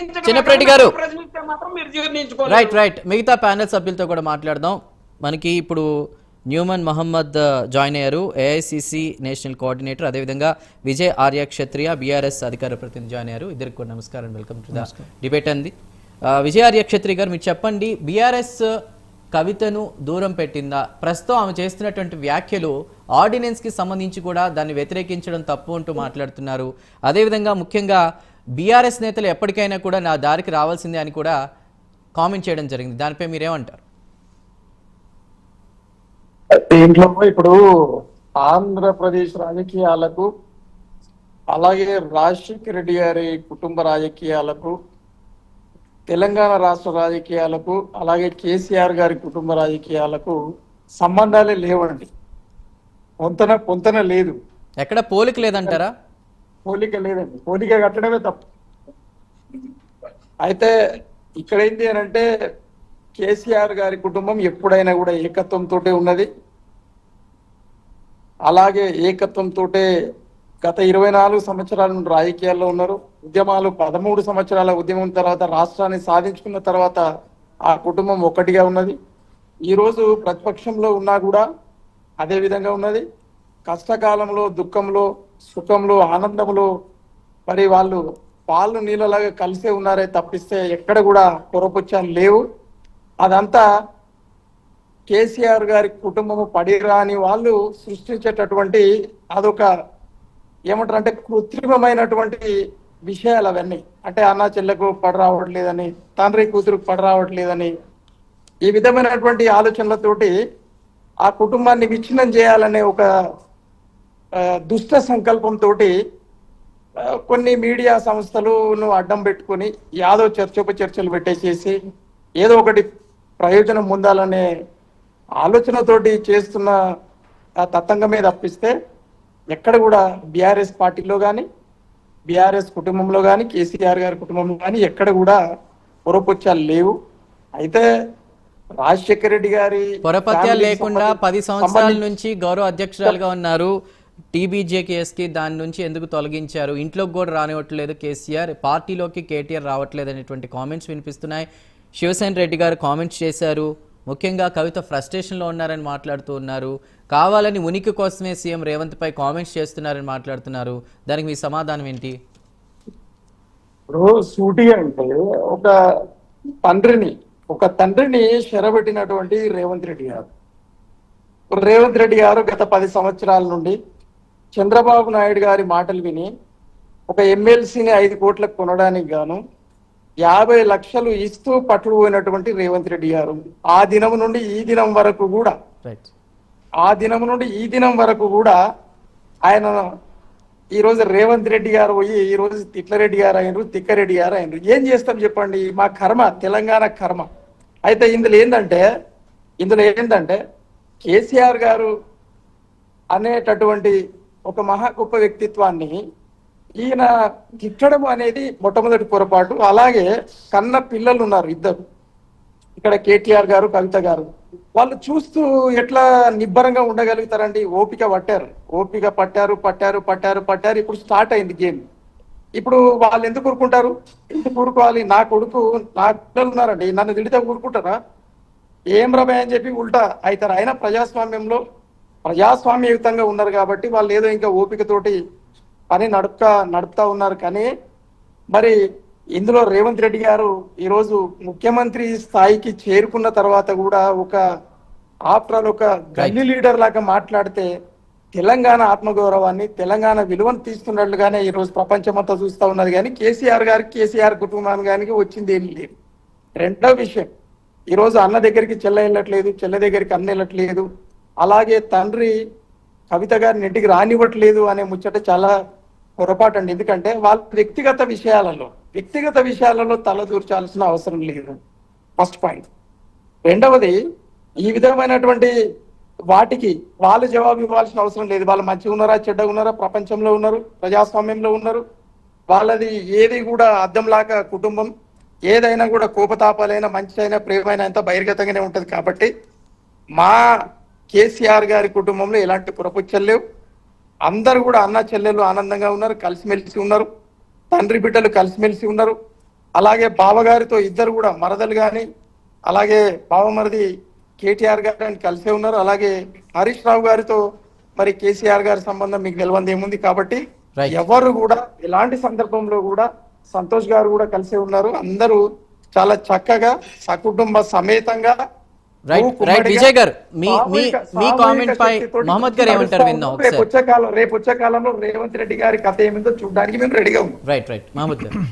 చిన్నప్పరెడ్డి గారు. Right right మిగతా panel సభ్యులతో కూడా మాట్లాడదాం. మనకి ఇప్పుడు న్యూమన్ మహమ్మద్ ఆ, జాయిన్ అయ్యారు. AICC national coordinator. అదేవిధంగా విజయ్ ఆర్య క్షత్రియ బీఆర్ఎస్ అధికార ప్రతినిధి జాయిన్ అయ్యారు. ఇద్దరికి కూడా నమస్కారం. వెల్కమ్ టు ద డిబేట్ అంది. ఆ, విజయ్ ఆర్య క్షత్రియ గారు మీరు చెప్పండి. బీఆర్ఎస్ కవితను దూరం పెట్టిందా? ప్రస్తుతం ఆమె చేస్తున్నటువంటి వ్యాఖ్యలు ఆర్డినెన్స్కి సంబంధించి కూడా దాన్ని వ్యతిరేకించడం తప్పు అంటూ మాట్లాడుతున్నారు. అదేవిధంగా ముఖ్యంగా బీఆర్ఎస్ నేతలు ఎప్పటికైనా కూడా నా దారికి రావాల్సిందే అని కూడా కామెంట్ చేయడం జరిగింది. దానిపై మీరేమంటారు? దీంట్లో ఇప్పుడు ఆంధ్రప్రదేశ్ రాజకీయాలకు అలాగే రాజశేఖర రెడ్డి గారి కుటుంబ రాజకీయాలకు తెలంగాణ రాష్ట్ర రాజకీయాలకు అలాగే కేసీఆర్ గారి కుటుంబ రాజకీయాలకు సంబంధాలే లేవండి. పొంతన పొంతన లేదు. ఎక్కడ పోలిక లేదంటారా? పోలిక లేదండి. పోలిక కట్టడమే తప్పు. అయితే ఇక్కడ ఏంటి అని అంటే కేసీఆర్ గారి కుటుంబం ఎప్పుడైనా కూడా ఏకత్వంతో ఉన్నది. అలాగే ఏకత్వంతో గత ఇరవై నాలుగు సంవత్సరాల నుండి రాజకీయాల్లో ఉన్నారు. ఉద్యమాలు పదమూడు సంవత్సరాల ఉద్యమం తర్వాత రాష్ట్రాన్ని సాధించుకున్న తర్వాత ఆ కుటుంబం ఒకటిగా ఉన్నది. ఈరోజు ప్రతిపక్షంలో ఉన్నా కూడా అదే విధంగా ఉన్నది. కష్టకాలంలో దుఃఖంలో సుఖంలో ఆనందంలో మరి వాళ్ళు పాలు నీళ్ళలాగా కలిసే ఉన్నారే తప్పిస్తే ఎక్కడ కూడా పొరపుచ్చాలు లేవు. అదంతా కేసీఆర్ గారి కుటుంబము పడిరాని వాళ్ళు సృష్టించేటటువంటి అదొక ఏమంటారు అంటే కృత్రిమమైనటువంటి విషయాలు అవన్నీ. అంటే అన్న చెల్లెకు పడి రావట్లేదని తండ్రి కూతురుకు పడి రావట్లేదని ఈ విధమైనటువంటి ఆలోచనలతోటి ఆ కుటుంబాన్ని విచ్ఛిన్నం చేయాలనే ఒక దుష్ట సంకల్పంతో కొన్ని మీడియా సంస్థలను అడ్డం పెట్టుకొని యాదో చర్చోప చర్చలు పెట్టేసేసి ఏదో ఒకటి ప్రయోజనం పొందాలనే ఆలోచనతోటి చేస్తున్న ఆ తతంగమే తప్పిస్తే ఎక్కడ కూడా బీఆర్ఎస్ పార్టీలో కానీ బీఆర్ఎస్ కుటుంబంలో కానీ కేసీఆర్ గారి కుటుంబంలో కానీ ఎక్కడ కూడా పొరపొచ్చాలు లేవు. అయితే రాజశేఖర రెడ్డి గారి పొరపత్యాలు లేకుండా పది సంవత్సరాల నుంచి గౌరవ అధ్యక్షురాలుగా ఉన్నారు. టీబీజే కేసుకి దాని నుంచి ఎందుకు తొలగించారు? ఇంట్లోకి కూడా రానివ్వట్లేదు కేసీఆర్. పార్టీలోకి కేటీఆర్ రావట్లేదు అనేటువంటి కామెంట్స్ వినిపిస్తున్నాయి. శివసేన రెడ్డి గారు కామెంట్స్ చేశారు. ముఖ్యంగా కవిత ఫ్రస్ట్రేషన్లో ఉన్నారని మాట్లాడుతూ ఉన్నారు. కావాలని ఉనికి కోసమే సీఎం రేవంత్పై కామెంట్స్ చేస్తున్నారని మాట్లాడుతున్నారు. దానికి మీ సమాధానం ఏంటి? ఇప్పుడు సూటి అంటే ఒక తండ్రిని ఒక తండ్రిని చెరబెట్టినటువంటి రేవంత్ రెడ్డి గారు. రేవంత్ రెడ్డి గారు గత పది సంవత్సరాల నుండి చంద్రబాబు నాయుడు గారి మాటలు విని ఒక ఎమ్మెల్సీని ఐదు కోట్లకు కొనడానికి గాను యాభై లక్షలు ఇస్తూ పట్టుకుపోయినటువంటి రేవంత్ రెడ్డి గారు. ఆ దినం నుండి ఈ దినం వరకు కూడా ఆ దినం నుండి ఈ దినం వరకు కూడా ఆయన ఈ రోజు రేవంత్ రెడ్డి గారు పోయి ఈ రోజు తిట్లరెడ్డి గారు అయినరు తిక్కరెడ్డి గారు అయినరు. ఏం చేస్తాం చెప్పండి? మా కర్మ తెలంగాణ కర్మ. అయితే ఇందులో ఏంటంటే ఇందులో ఏంటంటే కేసీఆర్ గారు అనేటటువంటి ఒక మహా గొప్ప వ్యక్తిత్వాన్ని ఈయన తిట్టడం అనేది మొట్టమొదటి పొరపాటు. అలాగే కన్న పిల్లలు ఉన్నారు ఇద్దరు. ఇక్కడ కేటీఆర్ గారు కవిత గారు. వాళ్ళు చూస్తూ ఎట్లా నిబ్బరంగా ఉండగలుగుతారండి? ఓపిక పట్టారు. ఓపిక పట్టారు పట్టారు పట్టారు పట్టారు. ఇప్పుడు స్టార్ట్ అయింది గేమ్. ఇప్పుడు వాళ్ళు ఎందుకు ఊరుకుంటారు? ఎందుకు ఊరుకోవాలి? నా కొడుకు నా పిల్లలు ఉన్నారండి. నన్ను తిడితే ఊరుకుంటారా? ఏం రమే అని చెప్పి ఉల్టా అవుతారు. అయినా ప్రజాస్వామ్యంలో ప్రజాస్వామ్యయుతంగా ఉన్నారు కాబట్టి వాళ్ళు ఏదో ఇంకా ఓపికతోటి పని నడుపుతా నడుపుతా ఉన్నారు. కానీ మరి ఇందులో రేవంత్ రెడ్డి గారు ఈరోజు ముఖ్యమంత్రి స్థాయికి చేరుకున్న తర్వాత కూడా ఒక ఆఫ్టర్ ఆల్ ఒక గల్లీ లీడర్ లాగా మాట్లాడితే తెలంగాణ ఆత్మగౌరవాన్ని తెలంగాణ విలువను తీస్తున్నట్లుగానే ఈ రోజు ప్రపంచమంతా చూస్తా ఉన్నది. కానీ కేసీఆర్ గారికి కేసీఆర్ కుటుంబానికి వచ్చింది ఏం లేదు. రెండో విషయం ఈ రోజు అన్న దగ్గరికి చెల్ల వెళ్ళట్లేదు చెల్ల దగ్గరికి అన్న వెళ్ళట్లేదు. అలాగే తండ్రి కవిత గారిని ఇంటికి రానివ్వట్లేదు అనే ముచ్చట చాలా పొరపాటు అండి ఎందుకంటే వాళ్ళ వ్యక్తిగత విషయాలలో వ్యక్తిగత విషయాలలో తలదూర్చాల్సిన అవసరం లేదు. First point. రెండవది ఈ విధమైనటువంటి వాటికి వాళ్ళు జవాబు ఇవ్వాల్సిన అవసరం లేదు. వాళ్ళు మంచిగా ఉన్నారా చెడ్డగా ఉన్నారా ప్రపంచంలో ఉన్నారు ప్రజాస్వామ్యంలో ఉన్నారు. వాళ్ళది ఏది కూడా అద్దంలాగా కుటుంబం ఏదైనా కూడా కోపతాపాలైనా మంచి అయినా ప్రేమైనా అంతా బహిర్గతంగానే ఉంటుంది కాబట్టి మా కేసీఆర్ గారి కుటుంబంలో ఎలాంటి పురపుచ్చలు లేవు. అందరూ కూడా అన్న చెల్లెలు ఆనందంగా ఉన్నారు కలిసిమెలిసి ఉన్నారు తండ్రి బిడ్డలు కలిసిమెలిసి ఉన్నారు. అలాగే బావగారితో ఇద్దరు కూడా మరదలు గాని అలాగే బావమరిది కేటీఆర్ గారు అని కలిసే ఉన్నారు. అలాగే హరీష్ రావు గారితో మరి కేసీఆర్ గారి సంబంధం మీకు తెలియంది ఏముంది కాబట్టి. ఎవరు కూడా ఎలాంటి సందర్భంలో కూడా సంతోష్ గారు కూడా కలిసే ఉన్నారు. అందరూ చాలా చక్కగా సకుటుంబ సమేతంగా రైట్ రైట్ విజయ్ గారు మీ మీ మీ కామెంట్ పై మహమ్మద్ గారు ఏమంటారు ఉన్నాం. రేపు వచ్చే కాలం రేపు వచ్చే కాలంలో రేవంత్ రెడ్డి గారి కథ ఏమిందో చూడడానికి మేము రెడీగా ఉన్నాం. రైట్ రైట్ మహమ్మద్ గారు.